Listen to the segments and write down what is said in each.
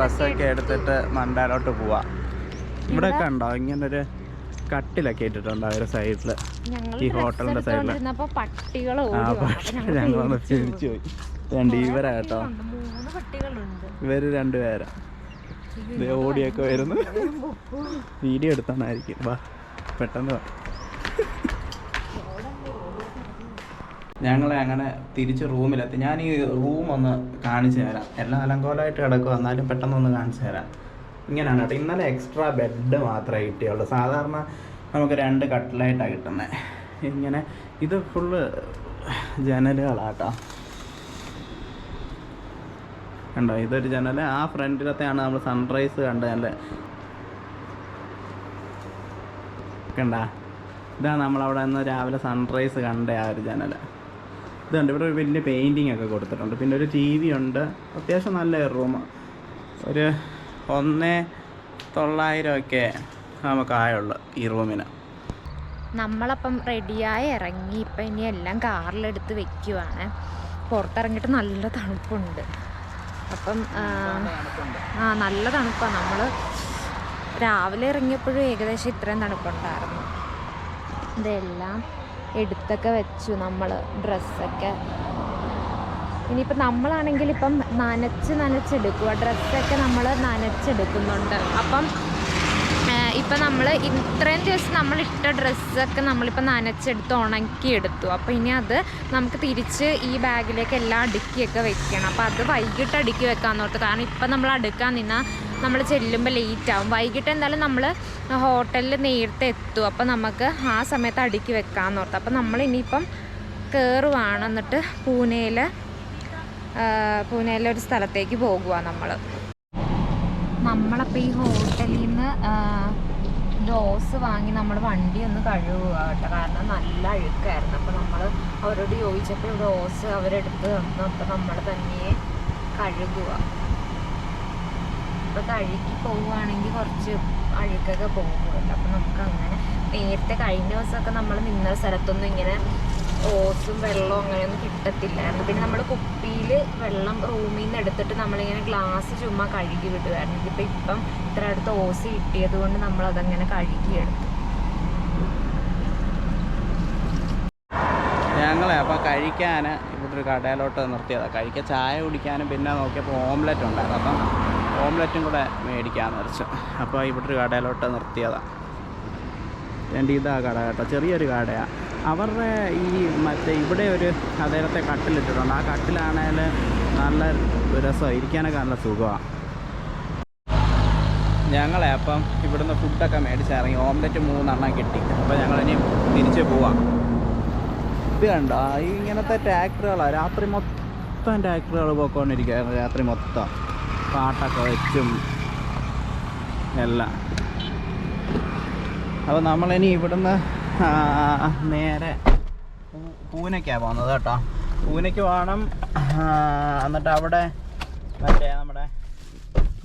ഡ്രസ്സൊക്കെ എടുത്തിട്ട് മണ്ടാലോട്ട് പോവാം. ഇവിടെ കണ്ടോ? ഇങ്ങനൊരു കട്ടിലൊക്കെ ഇട്ടിട്ടുണ്ട് അവരുടെ സൈഡിൽ. ഈ ഹോട്ടലിന്റെ സൈഡിൽ. ഞങ്ങളൊന്ന് ക്ഷണിച്ചു പോയി. രണ്ട് ഇവരാ കേട്ടോ ഇവർ രണ്ടുപേരാ. ഓടിയൊക്കെ വരുന്നു. വീഡിയോ എടുത്താണായിരിക്കും വാ പെട്ടെന്ന് വാ. ഞങ്ങളെ അങ്ങനെ തിരിച്ച് റൂമിലെത്തി. ഞാൻ ഈ റൂം ഒന്ന് കാണിച്ചു തരാം. എല്ലാം അലങ്കോലമായിട്ട് കിടക്കുക എന്നാലും പെട്ടെന്നൊന്ന് കാണിച്ചു തരാം. ഇങ്ങനെയാണ് കേട്ടോ. ഇന്നലെ എക്സ്ട്രാ ബെഡ് മാത്രമേ കിട്ടിയുള്ളൂ. സാധാരണ നമുക്ക് രണ്ട് കട്ടിലായിട്ടാണ് കിട്ടുന്നത് ഇങ്ങനെ ഇത് ഫുള്ള് ജനലുകളാട്ടോ. കണ്ടോ? ഇതൊരു ജനൽ ആ ഫ്രണ്ടിലത്തെയാണ് നമ്മൾ സൺറൈസ് കണ്ടത്. നല്ല കണ്ട? ഇതാണ് നമ്മളവിടെ നിന്ന് രാവിലെ സൺറൈസ് കണ്ട ആ ഒരു ജനൽ ഇതുണ്ട്. ഇവിടെ വലിയ പെയിന്റിങ് ഒക്കെ കൊടുത്തിട്ടുണ്ട്. പിന്നെ ഒരു ടി വി ഉണ്ട്. അത്യാവശ്യം നല്ല റൂം ഒരു ഒന്ന് തൊള്ളായിരമൊക്കെ നമുക്കായുള്ളു ഈ റൂമിന് നമ്മളപ്പം റെഡിയായി ഇറങ്ങി. ഇപ്പം ഇനി എല്ലാം കാറിലെടുത്ത് വെക്കുവാണ്. പുറത്തിറങ്ങിയിട്ട് നല്ല തണുപ്പുണ്ട്. അപ്പം ആ നല്ല തണുപ്പാണ് നമ്മൾ രാവിലെ ഇറങ്ങിയപ്പോഴും ഏകദേശം ഇത്രയും തണുപ്പുണ്ടായിരുന്നു. ഇതെല്ലാം എടുത്തൊക്കെ വെച്ചു നമ്മൾ ഡ്രസ്സൊക്കെ. ഇനിയിപ്പോൾ നമ്മളാണെങ്കിൽ ഇപ്പം നനച്ച് നനച്ചെടുക്കുക ഡ്രസ്സൊക്കെ നമ്മൾ നനച്ചെടുക്കുന്നുണ്ട്. അപ്പം ഇപ്പം നമ്മൾ ഇത്രയും ദിവസം നമ്മൾ ഇട്ട ഡ്രസ്സൊക്കെ നമ്മളിപ്പോൾ നനച്ചെടുത്ത് ഉണക്കിയെടുത്തു. അപ്പോൾ ഇനി അത് നമുക്ക് തിരിച്ച് ഈ ബാഗിലേക്ക് എല്ലാം അടുക്കിയൊക്കെ വെക്കണം. അപ്പോൾ അത് വൈകിട്ട് അടുക്കി വെക്കാമെന്ന് ഓർത്ത് കാരണം ഇപ്പം നമ്മൾ അടുക്കാൻ നിന്നാൽ നമ്മൾ ചെല്ലുമ്പോൾ ലേറ്റ് ആവും. വൈകിട്ട് എന്തായാലും നമ്മൾ ഹോട്ടലിൽ നേരത്തെ എത്തും. അപ്പോൾ നമുക്ക് ആ സമയത്ത് അടുക്കി വെക്കാമെന്ന് ഓർത്ത്. അപ്പോൾ നമ്മൾ ഇനിയിപ്പം കയറുവാണ് എന്നിട്ട് പൂനെയിൽ പൂനെയിലെ ഒരു സ്ഥലത്തേക്ക് പോകുക നമ്മൾ നമ്മളപ്പോൾ ഈ ഹോട്ടലിൽ നിന്ന് ഡോസ് വാങ്ങി നമ്മൾ വണ്ടി ഒന്ന് കഴുകുക കേട്ടോ. കാരണം നല്ല അഴുക്കായിരുന്നു. അപ്പോൾ നമ്മൾ അവരോട് ചോദിച്ചപ്പോൾ ഡോസ് അവരെടുത്ത് തന്നു. അപ്പോൾ നമ്മൾ തന്നെ കഴുകുക അപ്പോൾ കഴുകി പോവുകയാണെങ്കിൽ കുറച്ച് അഴുക്കൊക്കെ പോകുമല്ലോ അപ്പോൾ നമുക്ക് അങ്ങനെ നേരത്തെ കഴിഞ്ഞ ദിവസമൊക്കെ നമ്മൾ നിന്ന സ്ഥലത്തൊന്നും ഇങ്ങനെ ഓസും വെള്ളവും അങ്ങനെയൊന്നും കിട്ടത്തില്ലായിരുന്നു. പിന്നെ നമ്മൾ കുപ്പിയിൽ വെള്ളം റൂമിൽ നിന്ന് എടുത്തിട്ട് നമ്മളിങ്ങനെ ഗ്ലാസ് ചുമ്മാ കഴുകി വിടുമായിരുന്നു ഇതിപ്പോൾ ഇപ്പം ഇത്ര അടുത്ത് ഓസ് കിട്ടിയത് കൊണ്ട് നമ്മളതങ്ങനെ കഴുകിയെടുത്തു ഞങ്ങളെ അപ്പോൾ കഴിക്കാൻ ഇവിടെ ഒരു കടയിലോട്ട് നിർത്തിയതാണ് കഴിക്കാൻ ചായ കുടിക്കാനും പിന്നെ നോക്കിയപ്പോൾ ഓംലെറ്റ് ഉണ്ടായിരുന്നു. അപ്പം ഓംലെറ്റും കൂടെ മേടിക്കാമെന്ന് വെച്ചു. അപ്പോൾ ഇവിടെ ഒരു കടയിലോട്ട് നിർത്തിയതാണ് എന്റെ ഇതാ കട കേട്ടോ ചെറിയൊരു കടയാണ് അവരുടെ ഈ മറ്റേ ഇവിടെ ഒരു അദ്ദേഹത്തെ കട്ടിലിട്ടിട്ടുണ്ട്. ആ കട്ടിലാണേൽ നല്ല രസമാണ് ഇരിക്കാനൊക്കെ നല്ല സുഖമാണ് ഞങ്ങളെ അപ്പം ഇവിടുന്ന് ഫുഡൊക്കെ മേടിച്ചിറങ്ങി. ഓംലെറ്റ് മൂന്നെണ്ണം കിട്ടി. അപ്പോൾ ഞങ്ങളിനി തിരിച്ച് പോവാം. ഇത് കണ്ടോ? ഇങ്ങനത്തെ ട്രാക്ടറുകളാണ് രാത്രി മൊത്തം ട്രാക്ടറുകൾ പോയിക്കൊണ്ടിരിക്കുകയായിരുന്നു രാത്രി മൊത്തം. പാട്ടൊക്കെ വെച്ചും എല്ലാം. അപ്പോൾ നമ്മളിനി ഇവിടുന്ന് നേരെ പൂനയ്ക്കാണ് പോകുന്നത് കേട്ടോ. പൂനെക്ക് പോകണം എന്നിട്ട് അവിടെ മറ്റേ നമ്മുടെ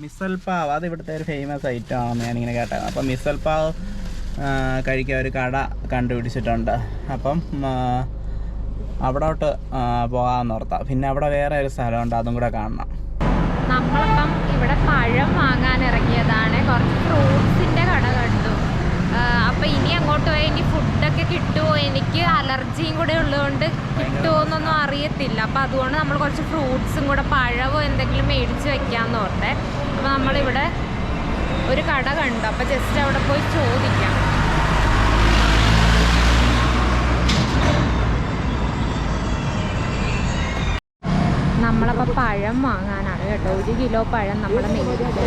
മിസൽ പാവ് അത് ഇവിടുത്തെ ഒരു ഫേമസ് ഐറ്റം ആണെന്ന് ഞാനിങ്ങനെ കേട്ടത്. അപ്പം മിസൽ പാവ് കഴിക്കാൻ ഒരു കട കണ്ടുപിടിച്ചിട്ടുണ്ട്. അപ്പം അവിടോട്ട് ആ, പോകാമെന്ന് ഓർത്താ പിന്നെ അവിടെ വേറെ ഒരു സ്ഥലമുണ്ട് അതും കൂടെ കാണണം. നമ്മളിപ്പം ഇവിടെ പഴം വാങ്ങാൻ ഇറങ്ങിയതാണ്. കുറച്ച് ഫ്രൂട്ട്സിന്റെ കട കണ്ടു. അപ്പം ഇനി അങ്ങോട്ട് പോയി ഇനി ഫുഡൊക്കെ കിട്ടുമോ എനിക്ക് അലർജിയും കൂടെ ഉള്ളതുകൊണ്ട് കിട്ടുമോ എന്നൊന്നും അറിയത്തില്ല. അപ്പം അതുകൊണ്ട് നമ്മൾ കുറച്ച് ഫ്രൂട്ട്സും കൂടെ പഴമോ എന്തെങ്കിലും മേടിച്ച് വെക്കാമെന്ന് ഓർത്തെ. അപ്പം നമ്മളിവിടെ ഒരു കട കണ്ടു. അപ്പം ജസ്റ്റ് അവിടെ പോയി ചോദിക്കാം. നമ്മളപ്പോൾ പഴം വാങ്ങാനാണ് കേട്ടോ. ഒരു കിലോ പഴം നമ്മൾ മേടിച്ചത്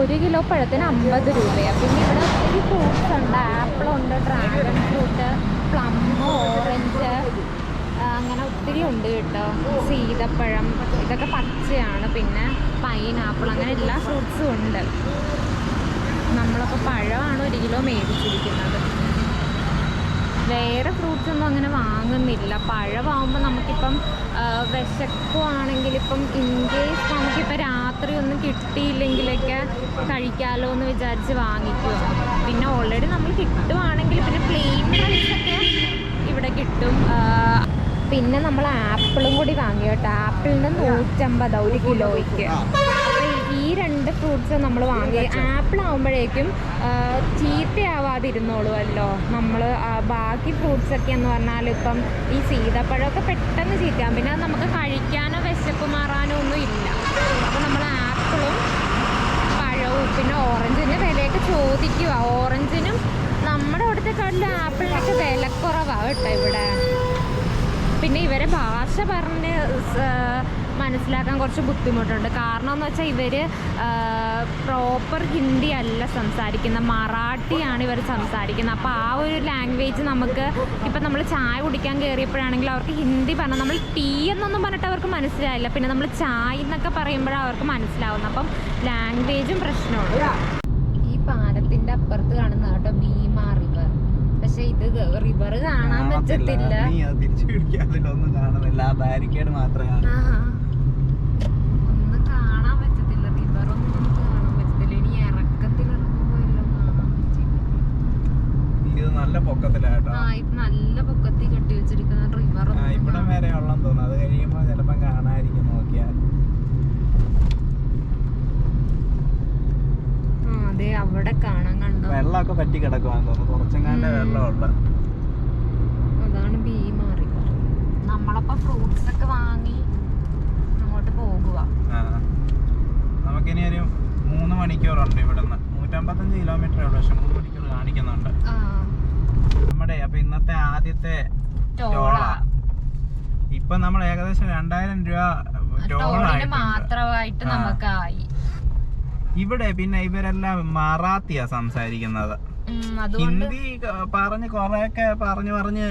ഒരു കിലോ പഴത്തിന് അമ്പത് രൂപയാണ് പിന്നെ ഇവിടെ ഒത്തിരി ഫ്രൂട്ട്സ് ഉണ്ട്. ആപ്പിളുണ്ട് ഡ്രാഗൺ ഫ്രൂട്ട് പ്ലം ഓറഞ്ച് അങ്ങനെ ഒത്തിരി ഉണ്ട് കേട്ടോ. സീതപ്പഴം ഇതൊക്കെ പച്ചയാണ്. പിന്നെ പൈനാപ്പിൾ അങ്ങനെ എല്ലാ ഫ്രൂട്ട്സും ഉണ്ട്. നമ്മളപ്പോൾ പഴമാണ് ഒരു കിലോ മേടിച്ചിരിക്കുന്നത്. വേറെ ഫ്രൂട്ട്സ് ഒന്നും അങ്ങനെ വാങ്ങുന്നില്ല. പഴമാകുമ്പോൾ നമുക്കിപ്പം വിശക്കുവാണെങ്കിൽ ഇപ്പം ഇൻ കേസ് നമുക്കിപ്പോൾ രാത്രി ഒന്നും കിട്ടിയില്ലെങ്കിലൊക്കെ കഴിക്കാമല്ലോ എന്ന് വിചാരിച്ച് വാങ്ങിക്കുക പിന്നെ ഓൾറെഡി നമ്മൾ കിട്ടുവാണെങ്കിൽ പിന്നെ പ്ലെയിൻ റൈസൊക്കെ ഇവിടെ കിട്ടും. പിന്നെ നമ്മൾ ആപ്പിളും കൂടി വാങ്ങി കേട്ടോ. ആപ്പിളിന് നൂറ്റമ്പതാണ് ഒരു കിലോയ്ക്ക്. രണ്ട് ഫ്രൂട്ട്സ് നമ്മൾ വാങ്ങി. ആപ്പിൾ ആവുമ്പോഴേക്കും ചീത്തയാവാതിരുന്നോളുമല്ലോ നമ്മൾ ബാക്കി ഫ്രൂട്ട്സ് ഒക്കെ എന്ന് പറഞ്ഞാൽ ഇപ്പം ഈ സീതപ്പഴമൊക്കെ പെട്ടെന്ന് ചീത്തയാകും പിന്നെ അത് നമുക്ക് കഴിക്കാനോ വിശപ്പ് മാറാനോ ഒന്നും ഇല്ല. അപ്പോൾ നമ്മൾ ആപ്പിളും പഴവും പിന്നെ ഓറഞ്ചിന് വിലയൊക്കെ ചോദിക്കുക ഓറഞ്ചിനും നമ്മുടെ അവിടുത്തെക്കാട്ടിലും ആപ്പിളിനൊക്കെ വിലക്കുറവാണ് കേട്ടോ ഇവിടെ. പിന്നെ ഇവരെ ഭാഷ പറഞ്ഞ് മനസ്സിലാക്കാൻ കുറച്ച് ബുദ്ധിമുട്ടുണ്ട്. കാരണം എന്ന് വെച്ചാൽ ഇവർ പ്രോപ്പർ ഹിന്ദി അല്ല സംസാരിക്കുന്നത്. മറാഠിയാണ് ഇവർ സംസാരിക്കുന്നത്. അപ്പോൾ ആ ഒരു ലാംഗ്വേജ് നമുക്ക് ഇപ്പം നമ്മൾ ചായ കുടിക്കാൻ കയറിയപ്പോഴാണെങ്കിൽ അവർക്ക് ഹിന്ദി പറഞ്ഞാൽ നമ്മൾ ടീ എന്നൊന്നും പറഞ്ഞിട്ട് അവർക്ക് മനസ്സിലായില്ല. പിന്നെ നമ്മൾ ചായ എന്നൊക്കെ പറയുമ്പോഴാണ് അവർക്ക് മനസ്സിലാവുന്നത്. അപ്പം ലാംഗ്വേജും പ്രശ്നമുണ്ട് ഈ പാലത്തിന്റെ അപ്പുറത്ത് കാണുന്ന കേട്ടോ ഭീമ റിവർ പക്ഷേ ഇത് റിവർ കാണാൻ പറ്റത്തില്ല. നീ അത് തിരിച്ചു പിടിക്കാതിലൊന്നും കാണുന്നില്ല. ആ ബാരിക്കേഡ് മാത്രമേ കാണൂ ആഹാ. ഒന്നും കാണാൻ പറ്റത്തില്ല റിവറൊന്നും നമുക്ക് കാണാൻ പറ്റത്തില്ല ഇനി ഇറക്കത്തിൽ ഇറങ്ങുമ്പോ എല്ലാം കാണാൻ പറ്റില്ല ഇത് നല്ല പൊക്കത്തിലാട്ടോ. നല്ല പൊക്കത്തിൽ കെട്ടി വെച്ചിരിക്കുന്ന റിവർ ഇവിടം വരെ ഉള്ളെന്ന് തോന്നുന്നു. അത് കഴിയുമ്പോ ചിലപ്പം കാണാതിരിക്കും നോക്കിയാൽ. ആ അതെ അവിടെ കാണാൻ കണ്ടോ? വെള്ളമൊക്കെ പറ്റി കിടക്കുവാന്ന് തോന്നുന്നു. കുറച്ചെങ്ങാണ്ട്. വെള്ളമുള്ള അതാണ് ഭീമ റിവർ നമ്മളപ്പോ ഫ്രൂട്ട്സ് ഒക്കെ വാങ്ങി അങ്ങോട്ട് പോകുക. നമുക്കിനി ഒരു മൂന്ന് മണിക്കൂറുണ്ട് ഇവിടുന്ന്. നൂറ്റമ്പത്തഞ്ച് കിലോമീറ്റർ ഉള്ളൂ. പക്ഷെ മൂന്ന് മണിക്കൂർ കാണിക്കുന്നുണ്ട്. നമ്മുടെ അപ്പൊ ഇന്നത്തെ ആദ്യത്തെ ടോള. ഇപ്പൊ നമ്മൾ ഏകദേശം രണ്ടായിരം രൂപ ടോളായിട്ട് മാത്രമായിട്ട് നമുക്കായി. ഇവിടെ പിന്നെ ഇവരെല്ലാം മറാത്തിയാ സംസാരിക്കുന്നത്. ഹിന്ദി പറഞ്ഞ് കൊറേയൊക്കെ പറഞ്ഞു പറഞ്ഞ്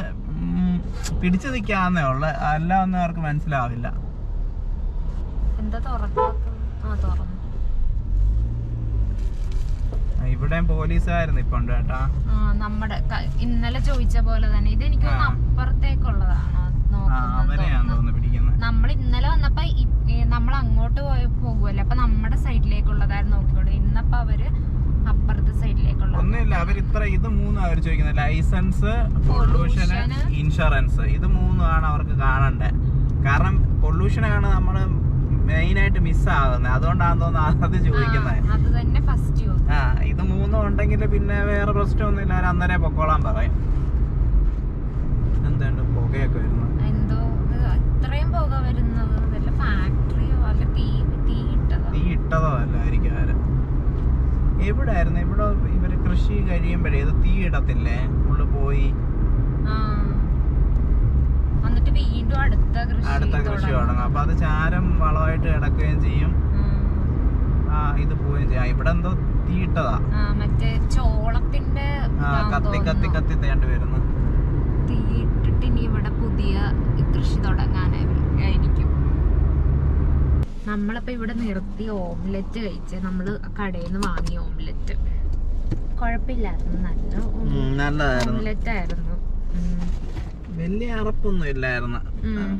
പിടിച്ചു നിൽക്കാന്നേ ഉള്ളു. അല്ല ഒന്നും അവർക്ക് മനസ്സിലാവില്ല. എന്താ തുറക്കാത്തത്? ആ തുറന്നു. ഇവിടെയും പോലീസുകാരുന്നു ഇപ്പൊ കേട്ടാ. നമ്മുടെ ഇന്നലെ ചോദിച്ച പോലെ തന്നെ ഇത് എനിക്ക് അപ്പുറത്തേക്കുള്ളതാണ് നമ്മൾ ഇന്നലെ വന്നപ്പോ നമ്മൾ അങ്ങോട്ട് പോയ പോകുമല്ലോ അപ്പൊ നമ്മുടെ സൈഡിലേക്കുള്ളതായിരുന്നു നോക്കിക്കോളൂ. ഇന്നപ്പോ അവർ അപ്പുറത്തെ സൈഡിലേക്കുള്ള ഒന്നുമില്ല അവർ ഇത്ര ഇത് മൂന്നും അവർ ചോദിക്കുന്നത്. Licence pollution insurance. ഇത് മൂന്നുമാണ് അവർക്ക് കാണണ്ടേ. കാരണം പൊല്യൂഷനാണ് നമ്മൾ മെയിൻ ആയിട്ട് മിസ്സാകുന്നത് അതുകൊണ്ടാണെന്ന് തോന്നുന്നു അത് ചോദിക്കുന്നത് ആ ഇത് മൂന്നും ഉണ്ടെങ്കിൽ പിന്നെ വേറെ പ്രശ്നമൊന്നുമില്ല. അവർ അന്നേരം പൊക്കോളാൻ പറയും. എന്തുണ്ട് പുകയൊക്കെ വരുന്നത്? എന്തോ പുക പോക വരുന്നത് വല്ല ഫാക്ടറിയോ അല്ല തീ തീ ഇട്ടതോ? തീ ഇട്ടതോ അല്ലായിരിക്കും അവർ എവിടായിരുന്നു? ഇവിടെ ഇവർ കൃഷി കഴിയുമ്പോഴേ ഇത് തീ ഇടത്തില്ലേ? ഉള്ളു പോയി. ആ. എന്നിട്ട് വീണ്ടും അടുത്ത കൃഷി അടുത്ത കൃഷി തുടങ്ങും. അപ്പൊ അത് ചാരം വളമായിട്ട് കിടക്കുകയും ചെയ്യും. ആ ഇത് പോവുകയും ചെയ്യും. ഇവിടെ എന്തോ തീട്ടതാ. മറ്റേ ചോളത്തിന്റെ കത്തി കത്തി. കത്തി തേണ്ടി വരുന്നു. തീട്ടിട്ട് ഇനി ഇവിടെ പുതിയ കൃഷി തുടങ്ങാനായിരിക്കും. നമ്മളിപ്പോ ഇവിടെ നിർത്തി ഓംലെറ്റ് കഴിച്ച് നമ്മൾ കടയിൽ നിന്ന് വാങ്ങിയ ഓംലെറ്റ്. കുഴപ്പമില്ലായിരുന്നു. നല്ല ഓംലെറ്റ് ആയിരുന്നു. വലിയ അറപ്പൊന്നും ഇല്ലായിരുന്നു.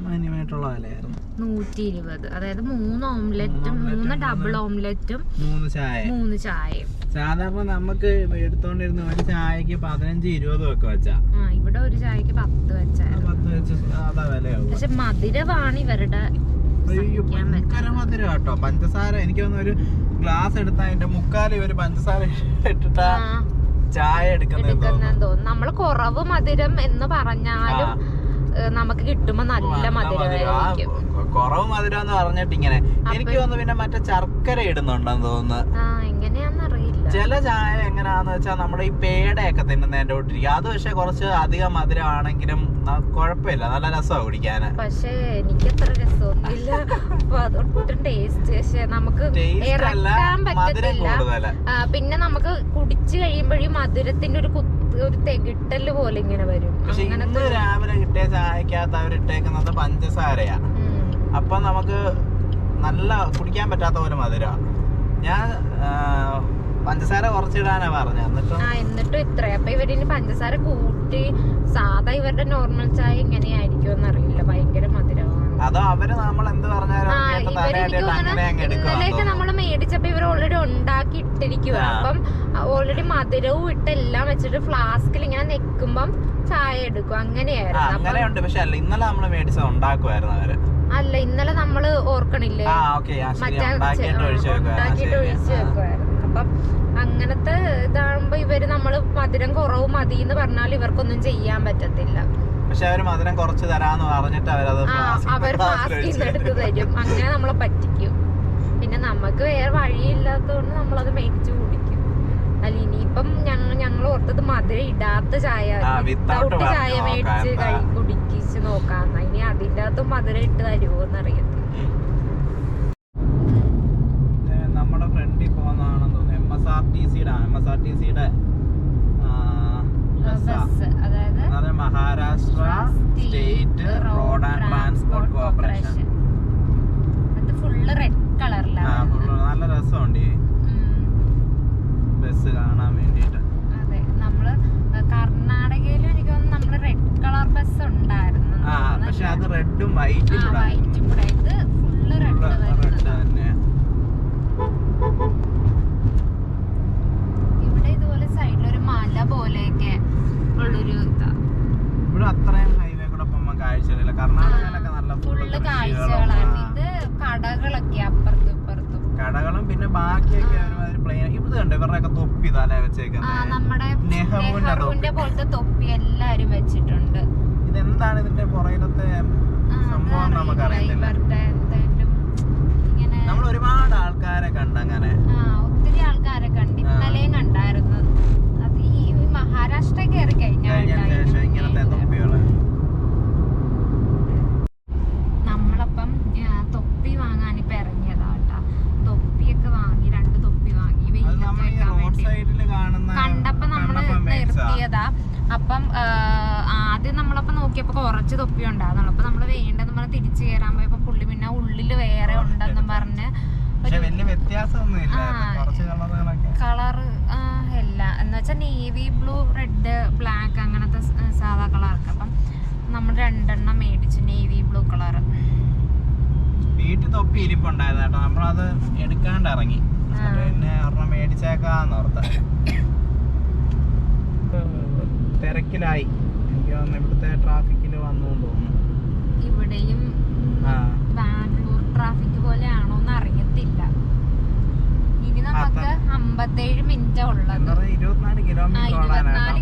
മാന്യമായിട്ടുള്ള വിലയായിരുന്നു. നൂറ്റി ഇരുപത് അതായത് മൂന്ന് ഓംലെറ്റും മൂന്ന് ഡബിൾ ഓംലെറ്റും മൂന്ന് ചായ. മൂന്ന് ചായയും. സാധാരണ നമുക്ക് എടുത്തോണ്ടിരുന്ന ഒരു ചായക്ക് പതിനഞ്ച് ഇരുപതും ഒക്കെ വെച്ചാ. ഇവിടെ ഒരു ചായക്ക് പത്ത് വെച്ചാ വെച്ചായിരുന്നു പക്ഷെ മധുരമാണ് ഇവരുടെ ഭയങ്കര മധുരം കേട്ടോ പഞ്ചസാര എനിക്ക് തോന്നുന്നു ഒരു ഗ്ലാസ് എടുത്താൽ അതിന്റെ മുക്കാൽ ഇവർ പഞ്ചസാര ഇട്ടിട്ടാ ചായ എടുക്കുന്നെന്ന് തോന്നുന്നു. നമ്മൾ കുറവ് മധുരം എന്ന് പറഞ്ഞാലും നമുക്ക് കിട്ടുമ്പോ നല്ല മധുരമായിരിക്കും കുറവ് മധുരം എന്ന് പറഞ്ഞിട്ട് ഇങ്ങനെ എനിക്ക് തോന്നുന്നു പിന്നെ മറ്റേ ശർക്കര ഇടുന്നുണ്ടെന്ന് തോന്നുന്നു. ചില ചായ എങ്ങനെയാന്ന് വെച്ചാൽ നമ്മൾ ഈ പേടയൊക്കെ തിന്നുന്നതിന്റെ കൂട്ടിരിക്കും അത് പക്ഷെ കുറച്ച് അധികം മധുരമാണെങ്കിലും കുഴപ്പമില്ല. നല്ല രസമാണ് കുടിക്കാന്. പക്ഷേ രസമൊന്നുമില്ല. അതൊട്ടും ടേസ്റ്റ് പക്ഷെ നമുക്ക് ഇറക്കാൻ പറ്റത്തില്ല. പിന്നെ നമുക്ക് കുടിച്ചു കഴിയുമ്പോഴും മധുരത്തിന്റെ ഒരു ഒരു തെകിട്ടൽ പോലെ ഇങ്ങനെ വരും. ഇന്ന് രാവിലെ കിട്ടിയ ചായക്കകത്ത് അവരിട്ടേക്കുന്നത് പഞ്ചസാരയാ. അപ്പൊ നമുക്ക് നല്ല കുടിക്കാൻ പറ്റാത്ത പോലെ മധുരമാണ് ഞാൻ പഞ്ചസാര കുറച്ചിടാനാ പറഞ്ഞ. എന്നിട്ടും ആ എന്നിട്ടും ഇത്ര. അപ്പൊ ഇവരിനി പഞ്ചസാര കൂട്ടി സാധാ ഇവരുടെ നോർമൽ ചായ എങ്ങനെയായിരിക്കും എന്നറിയില്ല ഭയങ്കര മധുരമാണ്. അതോ അവർ നമ്മൾ എന്ത് പറഞ്ഞാലും ഇന്നലെയൊക്കെ നമ്മൾ മേടിച്ചപ്പോ ഇവർ ഓൾറെഡി ഉണ്ടാക്കി ഇട്ടിരിക്കുക അപ്പം ഓൾറെഡി മധുരവും ഇട്ട് എല്ലാം വെച്ചിട്ട് ഫ്ലാസ്കിൽ ഇങ്ങനെ നെക്കുമ്പം ചായ എടുക്കും. അങ്ങനെയായിരുന്നു. അങ്ങനെയുണ്ട്. പക്ഷെ അല്ല ഇന്നലെ നമ്മൾ മേടിച്ചത് ഉണ്ടാക്കുമായിരുന്നു അവർ. അല്ല ഇന്നലെ നമ്മൾ ഓർക്കണില്ലേ? മറ്റേ ഒഴിച്ചു വെക്കുവായിരുന്നു. വെക്കുമായിരുന്നു അപ്പം അങ്ങനത്തെ ഇതാകുമ്പോ ഇവർ നമ്മൾ മധുരം കുറവ് മതി എന്ന് പറഞ്ഞാൽ ഇവർക്കൊന്നും ചെയ്യാൻ പറ്റത്തില്ല. പക്ഷെ അവർ മധുരം കുറച്ച് തരാന്ന് പറഞ്ഞിട്ട് അവരത് അവർ എടുത്ത് തരും. അങ്ങനെ നമ്മളെ പറ്റിക്കും. പിന്നെ നമുക്ക് വേറെ വഴിയില്ലാത്തതുകൊണ്ട് നമ്മളത് മേടിച്ചു കുടിക്കും. അല്ല ഇനിയിപ്പം ഞങ്ങൾ ഞങ്ങൾ ഓർത്തത് മധുരം ഇടാത്ത ചായ വിത്തൗട്ട് ചായ മേടിച്ച് നോക്കാം, കഴി കുടിക്കിച്ച് നോക്കാന്ന. ഇനി അതിന്റെ അകത്തും മധുരം ഇട്ട് തരുമോ അറിയത്തില്ല ഏ, നമ്മുടെ ഫ്രണ്ടിൽ പോകുന്നതാണെന്ന് തോന്നുന്നു എം എസ് ആർ ടി സിയുടെ എം എസ് ആർ ടി സിയുടെ ബസ് അതായത് Maharashtra state road and transport corporation അത് ഫുള്ള് റെഡ് ആ കളറിലാണ് full നല്ല രസമുണ്ട് ഈ ബസ് കാണാൻ വേണ്ടിയിട്ട് അതെ നമ്മൾ കർണാടകയിലും എനിക്ക് തോന്നുന്നു നമ്മുടെ റെഡ് കളർ ബസ് ഉണ്ടായിരുന്നു ആ പക്ഷെ അത് റെഡും വൈറ്റും കൂടെ വൈറ്റും കൂടെ ഇത് ഫുള്ള് റെഡ് റെഡ് വരുന്നത് തന്നെ ഇവിടെ ഇതുപോലെ സൈഡിൽ ഒരു മല പോലെയൊക്കെ ഉള്ളൊരു ഇതാ ഇവിടെ അത്രയും ഹൈവേ കൂടെ പോകുമ്പോൾ കാഴ്ചകളില്ല കർണാടകയിലൊക്കെ നല്ല ഫുള്ള് കാഴ്ചകളാണ്. ഇത് കടകളൊക്കെ അപ്പുറത്തും ഇപ്പുറത്തും. കടകളും പിന്നെ ബാക്കിയൊക്കെ ഒരുമാതിരി പ്ലെയിൻ ഇവിടെ കണ്ടോ? ഇവരുടെയൊക്കെ തൊപ്പി തല വെച്ചേക്കുന്നത് നെഹ്റുവിന്റെ പോലത്തെ തൊപ്പി എല്ലാരും വെച്ചിട്ടുണ്ട്. ഇതെന്താണ് ഇതിന്റെ പുറകിലത്തെ സംഭവം. നമുക്കറിയത്തില്ല. നമ്മൾ ഒരുപാട് ആൾക്കാരെ കണ്ടങ്ങനെ ഒത്തിരി ആൾക്കാരെ കണ്ട്. ഇന്നലെയും കണ്ടായിരുന്നു. അത് ഈ മഹാരാഷ്ട്ര കയറി കഴിഞ്ഞാൽ ഇങ്ങനത്തെ തൊപ്പികൾ നമ്മളപ്പം ആ, തൊപ്പി വാങ്ങാൻ ഇപ്പൊ ഇറങ്ങിയതാ കേട്ടാ തൊപ്പിയൊക്കെ വാങ്ങി രണ്ട് തൊപ്പി വാങ്ങി അത് വെയിലത്ത് നമ്മൾ ഈ വെക്കാൻ റോഡ് വേണ്ടി സൈഡിൽ കാണുന്ന കണ്ടപ്പോ നമ്മൾ. നിർത്തിയതാ. അപ്പം ആദ്യം നമ്മളപ്പോ നോക്കിയപ്പോ കുറച്ച് തൊപ്പി ഉണ്ടായിരുന്നു അപ്പൊ നമ്മൾ വേണ്ടെന്ന് പറഞ്ഞ തിരിച്ചു കയറാൻ പോയപ്പോ പുള്ളി പിന്നെ ഉള്ളിൽ വേറെ ഉണ്ടെന്ന് പറഞ്ഞ് കളറ് അല്ല എന്ന് വെച്ചാൽ നേവി ബ്ലൂ റെഡ് ബ്ലാക്ക് അങ്ങനത്തെ സാധാ കളറൊക്കെ. അപ്പം നമ്മൾ രണ്ടെണ്ണം മേടിച്ചു നേവി ബ്ലൂ കളറ്. വീട്ടിൽ തൊപ്പി ഇരിപ്പുണ്ടായിരുന്നു കേട്ടോ. നമ്മളത് എടുക്കാണ്ട് ഇറങ്ങി. പിന്നെ ഒരെണ്ണം മേടിച്ചേക്കാന്ന് ഓർത്ത. തിരക്കിലായി. എനിക്ക് തോന്നുന്നു ഇവിടുത്തെ ട്രാഫിക്കിൽ വന്നു തോന്നുന്നു. ഇവിടെയും. ബാംഗ്ലൂർ ട്രാഫിക് പോലെയാണോ എന്ന് അറിയത്തില്ല. ഇനി നമുക്ക് അമ്പത്തേഴ് മിനിറ്റ് ഉള്ളത്. ഇരുപത്തിനാല്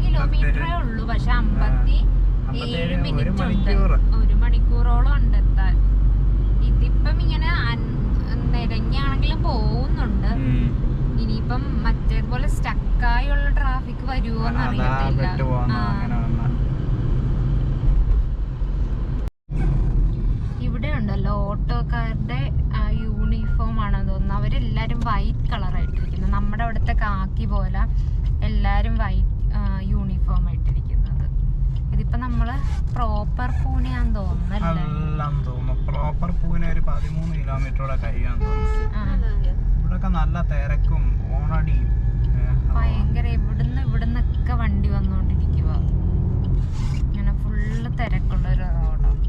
കിലോമീറ്ററേ ഉള്ളൂ. പക്ഷെ അമ്പത്തി ഏഴ് മിനിറ്റ് ഉണ്ട്. ഒരു മണിക്കൂറോളം ഉണ്ട് എത്താൻ. ഇതിപ്പം ഇങ്ങനെ നിരങ്ങിയാണെങ്കിലും പോകുന്നുണ്ട്. ഇനിയിപ്പം മറ്റേതുപോലെ സ്റ്റക്കായുള്ള ട്രാഫിക് വരുമോ എന്ന് അറിയത്തില്ല. പെട്ടു പോകുന്ന ആ. അങ്ങനെ ഇവിടെ ഉണ്ടല്ലോ ഓട്ടോക്കാരുടെ യൂണിഫോം ആണെന്ന് തോന്നുന്നു അവരെല്ലാരും വൈറ്റ് കളർ ആയിട്ടിരിക്കുന്നത്. നമ്മുടെ അവിടുത്തെ കാക്കി പോലെ എല്ലാരും വൈറ്റ് ഇതിപ്പോ നമ്മൾ പ്രോപ്പർ പൂനെയാന്ന് തോന്നുന്നു. പ്രോപ്പർ പൂനെ ഒരു പതിമൂന്ന് കിലോമീറ്ററോടെ കഴിയാന്ന് തോന്നുന്നു. ഇവിടൊക്കെ നല്ല തിരക്കും ഓണടിയും. ഭയങ്കര ഇവിടുന്ന് ഇവിടുന്നൊക്കെ വണ്ടി വന്നുകൊണ്ടിരിക്കുക ഇങ്ങനെ ഫുള്ള് തിരക്കുള്ള ഒരു റോഡാണ്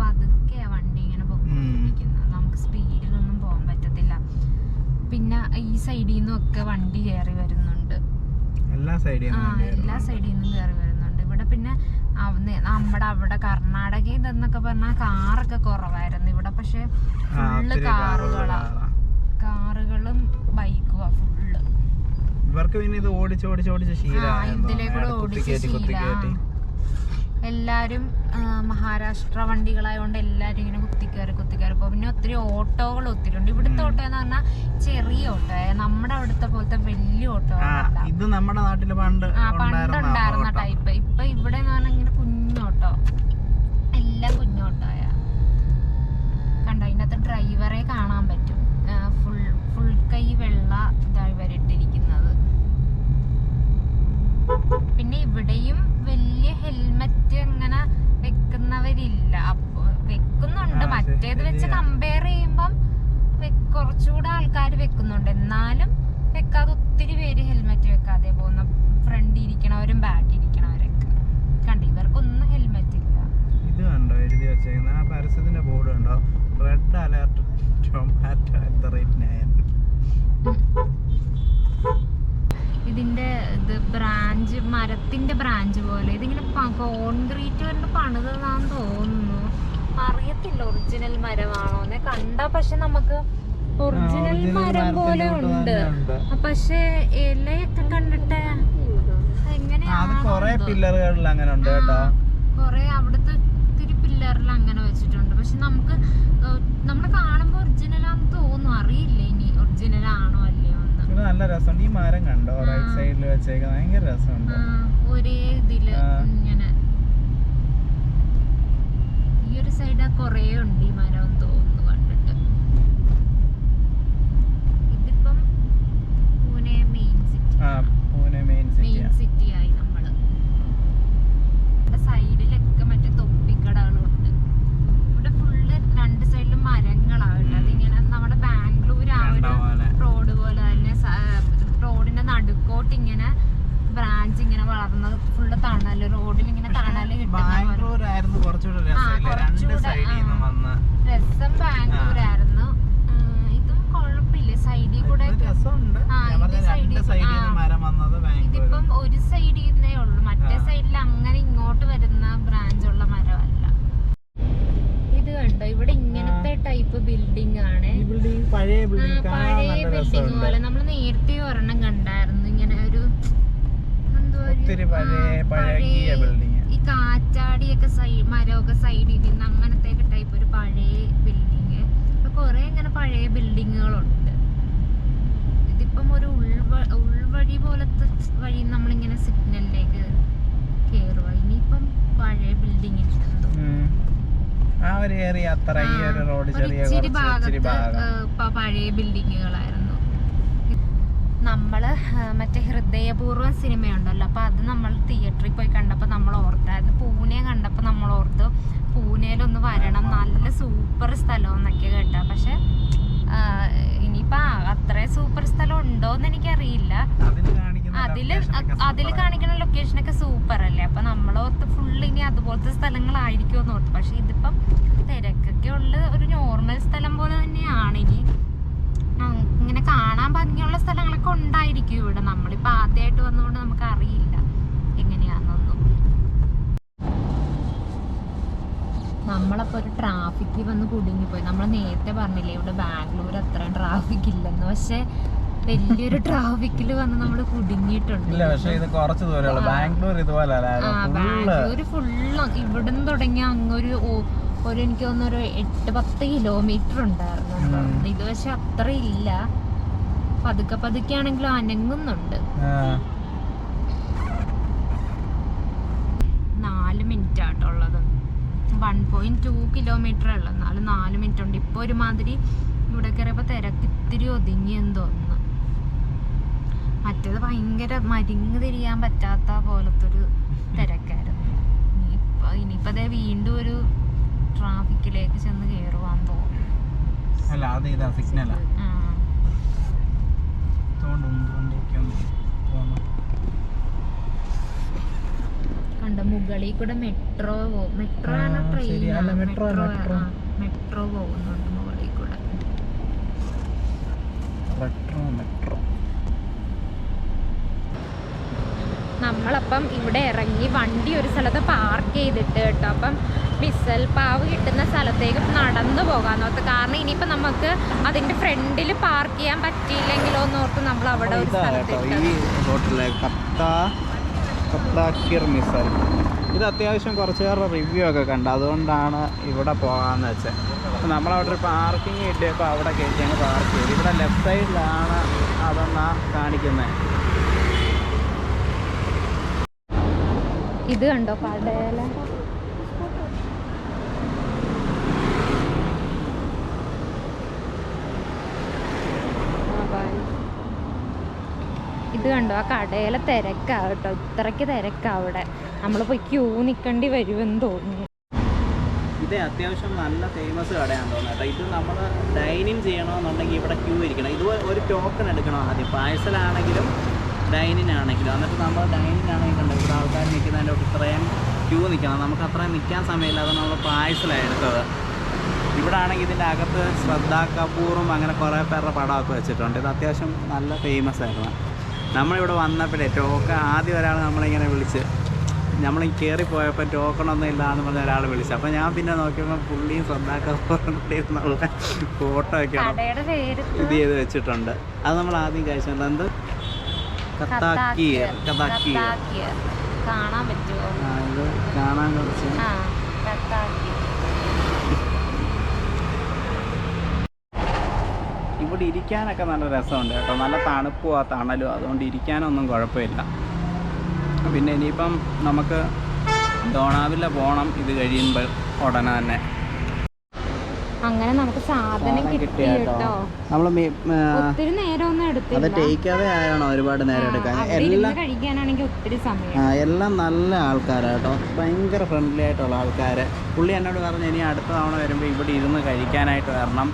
പതുക്കെയാ വണ്ടി ഇങ്ങനെ പൊക്കോണ്ടിരിക്കുന്നത് നമുക്ക് സ്പീഡിലൊന്നും പോകാൻ പറ്റത്തില്ല. പിന്നെ ഈ സൈഡിൽ നിന്നും ഒക്കെ വണ്ടി കയറി വരുന്നുണ്ട് എല്ലാ സൈഡിൽ എല്ലാ സൈഡിൽ നിന്നും കയറി വരുന്നുണ്ട്. ഇവിടെ പിന്നെ നമ്മുടെ അവിടെ കർണാടകയിൽ നിന്നൊക്കെ പറഞ്ഞാൽ കാറൊക്കെ കുറവായിരുന്നു. ഇവിടെ പക്ഷെ ഫുള്ള് കാറുകളാ. കാറുകളും. ബൈക്കുവാ ഫുള്ള് ഇവർക്ക് പിന്നെ ഇത് ഓടിച്ച് ഓടിച്ച് ഓടിച്ച് ആ ഇതിലേക്കൂടെ ഇതിലെ ഓടിച്ച് ശീല. എല്ലാരും ആ, മഹാരാഷ്ട്ര വണ്ടികളായതുകൊണ്ട് എല്ലാവരും ഇങ്ങനെ കുത്തിക്കയറി കുത്തിക്കയറി പോകും. പിന്നെ ഒത്തിരി ഓട്ടോകൾ ഒത്തിരി ഉണ്ട് ഇവിടുത്തെ ഓട്ടോ എന്ന് പറഞ്ഞാൽ ചെറിയ ഓട്ടോ. നമ്മുടെ അവിടുത്തെ പോലത്തെ വലിയ ഓട്ടോ ഇത് നമ്മുടെ നാട്ടിൽ പണ്ട് ആ പണ്ട് ഉണ്ടായിരുന്ന ടൈപ്പ്. ഇപ്പൊ ഇവിടെ എന്ന് പറഞ്ഞാൽ ഇങ്ങനെ കുഞ്ഞോട്ടോ എല്ലാം കുഞ്ഞോട്ടോയ കണ്ടോ? ഇതിനകത്ത് ഡ്രൈവറെ കാണാൻ പറ്റും. ഫുൾ ഫുൾ കൈ വെള്ള ഡ്രൈവർ ഇട്ടിരിക്കുന്നത് പിന്നെ ഇവിടെയും വലിയ ഹെൽമെറ്റ് അങ്ങനെ വെക്കുന്നവരില്ല. അപ്പൊ വെക്കുന്നുണ്ട്. മറ്റേത് വെച്ച്. കമ്പയർ ചെയ്യുമ്പം കുറച്ചുകൂടെ ആൾക്കാർ വെക്കുന്നുണ്ട്. എന്നാലും വെക്കാതെ ഒത്തിരി പേര് ഹെൽമെറ്റ് വെക്കാതെ പോകുന്ന ഫ്രണ്ട് ഇരിക്കണവരും ബാക്ക് ഇരിക്കണവരൊക്കെ. കണ്ടു ഇവർക്കൊന്നും ഹെൽമെറ്റ് ഇല്ല. ഇത് കണ്ടോ? എഴുതി വെച്ചേക്കുന്ന. ആ പരസ്യത്തിന്റെ ബോർഡ് കണ്ടോ? Red alert tomato at the rate nine ഇതിന്റെ ഇത് ബ്രാഞ്ച് മരത്തിന്റെ ബ്രാഞ്ച് പോലെ. ഇതിങ്ങനെ കോൺക്രീറ്റ് കൊണ്ട് പണിതതാന്ന് തോന്നുന്നു. അറിയത്തില്ല ഒറിജിനൽ മരമാണോന്നെ കണ്ട പക്ഷെ നമുക്ക് ഒറിജിനൽ മരം പോലെ ഉണ്ട്. പക്ഷെ ഇലയൊക്കെ കണ്ടിട്ട് കൊറേ പില്ലറുകളിൽ അങ്ങനെ ഉണ്ട് കേട്ടോ. ആ, കൊറേ അവിടുത്തെ ഒത്തിരി പില്ലറിൽ അങ്ങനെ വെച്ചിട്ടുണ്ട്. പക്ഷെ നമുക്ക് നമ്മൾ കാണുമ്പോ ഒറിജിനൽ ആണെന്ന് തോന്നുന്നു. അറിയില്ല ഇനി ഒറിജിനൽ ആണോ അല്ലയോ. ഇത് നല്ല രസമുണ്ട്. ഈ മരം കണ്ടോ? റൈറ്റ്. സൈഡിൽ വെച്ചേക്ക ഭയങ്കര രസമുണ്ട്. ഒരേ ഇതിൽ ഇങ്ങനെ. ഈ ഒരു സൈഡ് കൊറേ ഉണ്ട് ഈ മരം എന്ന് തോന്നുന്നു കണ്ടിട്ട്. ഇതിപ്പം പൂനെ മെയിൻ സിറ്റി ആ പൂനെ മെയിൻ മെയിൻ സിറ്റി ആയി നമ്മൾ. സൈഡിലൊക്കെ മറ്റേ തൊപ്പിക്കടകളുണ്ട്. ഇവിടെ ഫുള്ള് രണ്ട് സൈഡിലും മരങ്ങളാണ് അതിങ്ങനെ നമ്മുടെ ബാംഗ്ലൂർ ആ കണ്ട ഒരു പോലെ റോഡ് പോലെ തന്നെ റോഡിന്റെ നടുക്കോട്ട് ഇങ്ങനെ ബ്രാഞ്ച് ഇങ്ങനെ വളർന്നത് ഫുള്ള് തണൽ റോഡിൽ ഇങ്ങനെ തണൽ കിട്ടുന്ന ബിൽഡിങ്ങുകളുണ്ട് ഇതിപ്പം ഒരു ഉൾവ ഉൾവഴി പോലത്തെ വഴി നമ്മളിങ്ങനെ സിഗ്നലിലേക്ക് കയറുക ഇനിയിപ്പം പഴയ ബിൽഡിംഗ് ആ ഒരു ഏരിയ അത്ര ഈ ഒരു റോഡ് ചെറിയ ഇച്ചിരി കുറച്ച് ഭാഗം. ഏ, പ- പഴയ ബിൽഡിങ്ങുകളായിരുന്നു നമ്മൾ ഏ, മറ്റേ ഹൃദയപൂർവം സിനിമയുണ്ടല്ലോ. അപ്പൊ അത് നമ്മൾ തിയേറ്ററിൽ പോയി കണ്ടപ്പോൾ നമ്മൾ ഓർത്തായിരുന്നു പൂനെ കണ്ടപ്പോൾ നമ്മൾ ഓർത്തു പൂനെയിലൊന്ന് വരണം. നല്ല സൂപ്പർ സ്ഥലം എന്നൊക്കെ കേട്ടാ. പക്ഷെ ഇനിയിപ്പോ അത്രയും സൂപ്പർ സ്ഥലം ഉണ്ടോന്ന് എനിക്കറിയില്ല അതിൽ അതിൽ കാണിക്കുന്ന ലൊക്കേഷനൊക്കെ സൂപ്പർ അല്ലേ? അപ്പൊ നമ്മളോർത്ത് ഫുള്ള് ഇനി അതുപോലത്തെ സ്ഥലങ്ങളായിരിക്കും എന്ന് ഓർത്ത്. പക്ഷെ ഇതിപ്പം തിരക്കൊക്കെ ഉള്ള ഒരു നോർമൽ സ്ഥലം പോലെ തന്നെയാണ്. ഇനി ഇങ്ങനെ കാണാൻ ഭംഗിയുള്ള സ്ഥലങ്ങളൊക്കെ ഉണ്ടായിരിക്കും ഇവിടെ. നമ്മളിപ്പോ ആദ്യമായിട്ട് വന്നുകൊണ്ട് നമുക്ക് അറിയില്ല നമ്മളപ്പോ ഒരു ട്രാഫിക്കിൽ വന്ന് കുടുങ്ങി പോയി നമ്മൾ നേരത്തെ പറഞ്ഞില്ലേ ഇവിടെ ബാംഗ്ലൂർ അത്രയും ട്രാഫിക് ഇല്ലെന്ന്. പക്ഷെ വലിയൊരു ട്രാഫിക്കിൽ വന്ന് നമ്മൾ കുടുങ്ങിയിട്ടുണ്ട്. ബാംഗ്ലൂർ ഫുള്ള് ഇവിടുന്ന് തുടങ്ങി അങ്ങൊരു ഒരു എനിക്ക് തോന്നുന്നു ഒരു എട്ട് പത്ത് കിലോമീറ്റർ ഉണ്ടായിരുന്നു. ഇത് പക്ഷെ അത്ര ഇല്ല. പതുക്കെ പതുക്കെ ആണെങ്കിലും അനങ്ങുന്നുണ്ട്. നാല് മിനിറ്റ് ആട്ടുള്ളത് വൺ പോയിന്റ് ടു കിലോമീറ്റർ ഉള്ളു. എന്നാലും നാല് മിനിറ്റ് ഉണ്ട്. ഇപ്പൊ ഒരുമാതിരി ഇവിടെ കയറിയപ്പോ തിരക്ക് ഇത്തിരി ഒതുങ്ങിയെന്ന് തോന്നുന്നു. മറ്റേത് ഭയങ്കര മരിങ്ങ് തിരിയാൻ പറ്റാത്ത പോലത്തെ ഒരു തിരക്കായിരുന്നു. ഇപ്പൊ ഇനിയിപ്പോ ദേ വീണ്ടും ഒരു ട്രാഫിക്കിലേക്ക് ചെന്ന് കേറുവാൻ തോന്നുന്നു. അത് സിഗ്നലാ ആ. കണ്ട? മുകളിൽ കൂടെ മെട്രോ മെട്രോ ആണ് ട്രെയിൻ metro. മെട്രോ പോകുന്നുണ്ട് മുകളിൽ കൂടെ. മെട്രോ മെട്രോ നമ്മളപ്പം ഇവിടെ ഇറങ്ങി വണ്ടി ഒരു സ്ഥലത്ത് പാർക്ക് ചെയ്തിട്ട് കേട്ടോ. അപ്പം വിസൽ പാവ് കിട്ടുന്ന സ്ഥലത്തേക്ക് നടന്നു പോകാൻ ഓർത്ത്. കാരണം ഇനിയിപ്പോൾ നമുക്ക് അതിന്റെ ഫ്രണ്ടിൽ പാർക്ക് ചെയ്യാൻ പറ്റിയില്ലെങ്കിലോ എന്ന് ഓർത്ത് നമ്മൾ അവിടെ ഒരു സ്ഥലത്ത് കത്താക്കിർ മിസൽ ഇത് അത്യാവശ്യം കുറച്ച് പേരുടെ റിവ്യൂ ഒക്കെ കണ്ട്. അതുകൊണ്ടാണ് ഇവിടെ പോകാമെന്ന് വെച്ചത്. അപ്പോൾ നമ്മളവിടെ ഒരു പാർക്കിംഗ് കിട്ടിയപ്പോൾ അവിടെ കയറ്റി അങ്ങ് പാർക്ക് ചെയ്തു. ഇവിടെ ലെഫ്റ്റ് സൈഡിലാണ് അതെന്നാ കാണിക്കുന്നത് ഇത് കണ്ടോ കടയില ഇത് കണ്ടോ? ആ കടയിലെ തിരക്കാ കേട്ടോ. ഇത്രയ്ക്ക് തിരക്കാ അവിടെ. നമ്മൾ പോയി ക്യൂ നിൽക്കേണ്ടി വരുമെന്ന് തോന്നുന്നു. ഇത് അത്യാവശ്യം നല്ല ഫേമസ് കടയാണെന്ന് തോന്നുന്നു കേട്ടോ. ഇത് നമ്മൾ ഡൈനിങ് ചെയ്യണമെന്നുണ്ടെങ്കിൽ ഇവിടെ ക്യൂ ഇരിക്കണം. ഇത് ഒരു ടോക്കൺ എടുക്കണം ആദ്യം. പാഴ്സലാണെങ്കിലും ഡൈനിങ് ആണെങ്കിലും. എന്നിട്ട് നമ്മൾ ഡൈനിങ് ആണെങ്കിൽ കണ്ടോ ഇവിടെ ആൾക്കാർ നിൽക്കുന്നതിന്റെ ഇത്രയും ക്യൂ നിൽക്കണം. നമുക്ക് അത്രയും നിൽക്കാൻ സമയമില്ല അത് നമ്മൾ പാഴ്സലാണ് എടുത്തത്. ഇവിടെ ആണെങ്കിൽ ഇതിന്റെ അകത്ത് ശ്രദ്ധ കപൂറും അങ്ങനെ കുറേ പേരുടെ പടമൊക്കെ വെച്ചിട്ടുണ്ട്. ഇത് അത്യാവശ്യം നല്ല ഫേമസ് ആയിരുന്നു. നമ്മളിവിടെ വന്നപ്പോഴേ ടോക്കൺ ആദ്യം ഒരാൾ നമ്മളിങ്ങനെ വിളിച്ച് നമ്മൾ കയറി പോയപ്പോൾ ടോക്കണൊന്നും ഇല്ലാന്ന് പറഞ്ഞ ഒരാൾ വിളിച്ചു. അപ്പം ഞാൻ പിന്നെ നോക്കിയപ്പോൾ പുള്ളിയും സ്വന്താക്കുന്നുള്ള ഫോട്ടോ ഒക്കെ ഇത് ചെയ്ത് വെച്ചിട്ടുണ്ട്. അത് നമ്മൾ ആദ്യം കഴിച്ചത് എന്ത്? കത്താക്കീർ കത്താക്കിയർ. കാണാൻ പറ്റുമോ? കാണാൻ കുറച്ച്. കത്താക്കിയർ. ഇവിടെ ഇരിക്കാനൊക്കെ നല്ല രസമുണ്ട് കേട്ടോ. നല്ല തണുപ്പോ ആ തണലും അതുകൊണ്ട് ഇരിക്കാനൊന്നും കുഴപ്പമില്ല. പിന്നെ ഇനിയിപ്പം നമുക്ക് ഡോണാവില്ല പോകണം ഇത് കഴിയുമ്പോൾ ഉടനെ തന്നെ. അങ്ങനെ നമുക്ക് സാധനം കിട്ടി നമ്മൾ ഒത്തിരി നേരമൊന്നും അത് എടുത്തില്ല. ടേക്ക് അവേ ആയാണോ? ഒരുപാട് നേരം എടുക്കാൻ. എല്ലാം കഴിക്കാനാണെങ്കിൽ ഒത്തിരി സമയം. എല്ലാം നല്ല ആൾക്കാരാട്ടോ ഭയങ്കര ഫ്രണ്ട്ലി ആയിട്ടുള്ള ആൾക്കാർ പുള്ളി എന്നോട് പറഞ്ഞു ഇനി അടുത്ത തവണ വരുമ്പോൾ ഇവിടെ ഇരുന്ന് കഴിക്കാനായിട്ട് വരണം.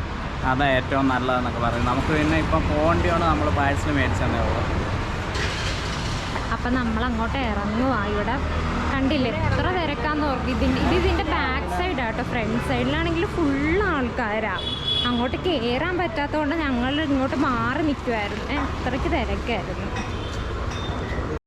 അതാ ഏറ്റവും നല്ലതെന്നൊക്കെ പറയും. നമുക്ക് പിന്നെ ഇപ്പം പോകേണ്ടിയാണ് നമ്മൾ പാഴ്സൽ മേടിച്ചതന്നെ ഉള്ളൂ. അപ്പൊ നമ്മൾ അങ്ങോട്ട് ഇറങ്ങുവാ. ഇവിടെ കണ്ടില്ലേ എത്ര തിരക്കാന്ന് ഓർക്കും. ഇതിന്റെ ഇത് ഇതിന്റെ ബാക്ക് സൈഡ് ആട്ടോ ഫ്രണ്ട് സൈഡിലാണെങ്കിൽ ഫുൾ ആൾക്കാരാ. അങ്ങോട്ട് കയറാൻ പറ്റാത്തതുകൊണ്ട് ഞങ്ങൾ ഇങ്ങോട്ട് മാറി നിൽക്കുമായിരുന്നു അത്രയ്ക്ക് തിരക്കായിരുന്നു.